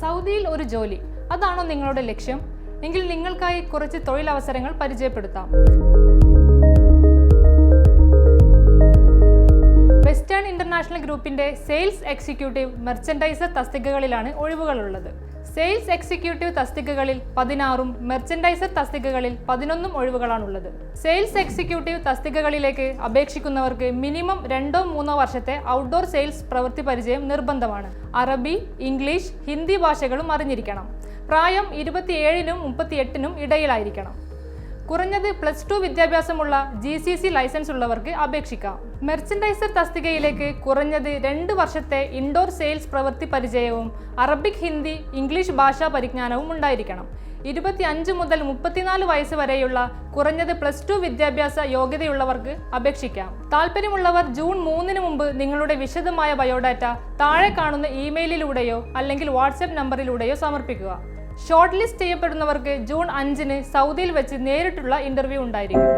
സൗദിയിൽ ഒരു ജോലി. അതാണോ നിങ്ങളുടെ ലക്ഷ്യം? എങ്കിൽ നിങ്ങൾക്കായി കുറച്ച് തൊഴിലവസരങ്ങൾ പരിചയപ്പെടുത്താം. വെസ്റ്റേൺ ഇന്റർനാഷണൽ ഗ്രൂപ്പിന്റെ സെയിൽസ് എക്സിക്യൂട്ടീവ് മെർച്ചൻഡൈസർ തസ്തികകളിലാണ് ഒഴിവുകളുള്ളത്. സെയിൽസ് എക്സിക്യൂട്ടീവ് തസ്തികകളിൽ പതിനാറും മെർച്ചൻഡൈസർ തസ്തികകളിൽ പതിനൊന്നും ഒഴിവുകളാണുള്ളത്. സെയിൽസ് എക്സിക്യൂട്ടീവ് തസ്തികകളിലേക്ക് അപേക്ഷിക്കുന്നവർക്ക് മിനിമം രണ്ടോ മൂന്നോ വർഷത്തെ ഔട്ട്ഡോർ സെയിൽസ് പ്രവൃത്തി പരിചയം നിർബന്ധമാണ്. അറബി ഇംഗ്ലീഷ് ഹിന്ദി ഭാഷകളും അറിഞ്ഞിരിക്കണം. പ്രായം ഇരുപത്തിയേഴിനും മുപ്പത്തിയെട്ടിനും ഇടയിലായിരിക്കണം. കുറഞ്ഞത് പ്ലസ് ടു വിദ്യാഭ്യാസമുള്ള ജി സി സി ലൈസൻസ് ഉള്ളവർക്ക് അപേക്ഷിക്കാം. മെർച്ചൻഡൈസർ തസ്തികയിലേക്ക് കുറഞ്ഞത് രണ്ട് വർഷത്തെ ഇൻഡോർ സെയിൽസ് പ്രവൃത്തി പരിചയവും അറബിക് ഹിന്ദി ഇംഗ്ലീഷ് ഭാഷാ പരിജ്ഞാനവും ഉണ്ടായിരിക്കണം. ഇരുപത്തി അഞ്ച് മുതൽ മുപ്പത്തിനാല് വയസ്സ് വരെയുള്ള കുറഞ്ഞത് പ്ലസ് ടു വിദ്യാഭ്യാസ യോഗ്യതയുള്ളവർക്ക് അപേക്ഷിക്കാം. താല്പര്യമുള്ളവർ ജൂൺ മൂന്നിന് മുമ്പ് നിങ്ങളുടെ വിശദമായ ബയോഡാറ്റ താഴെ കാണുന്ന ഇമെയിലിലൂടെയോ അല്ലെങ്കിൽ വാട്സ്ആപ്പ് നമ്പറിലൂടെയോ സമർപ്പിക്കുക. ഷോർട്ട് ലിസ്റ്റ് ചെയ്യപ്പെടുന്നവർക്ക് ജൂൺ അഞ്ചിന് സൗദിയിൽ വെച്ച് നേരിട്ടുള്ള ഇന്റർവ്യൂ ഉണ്ടായിരിക്കും.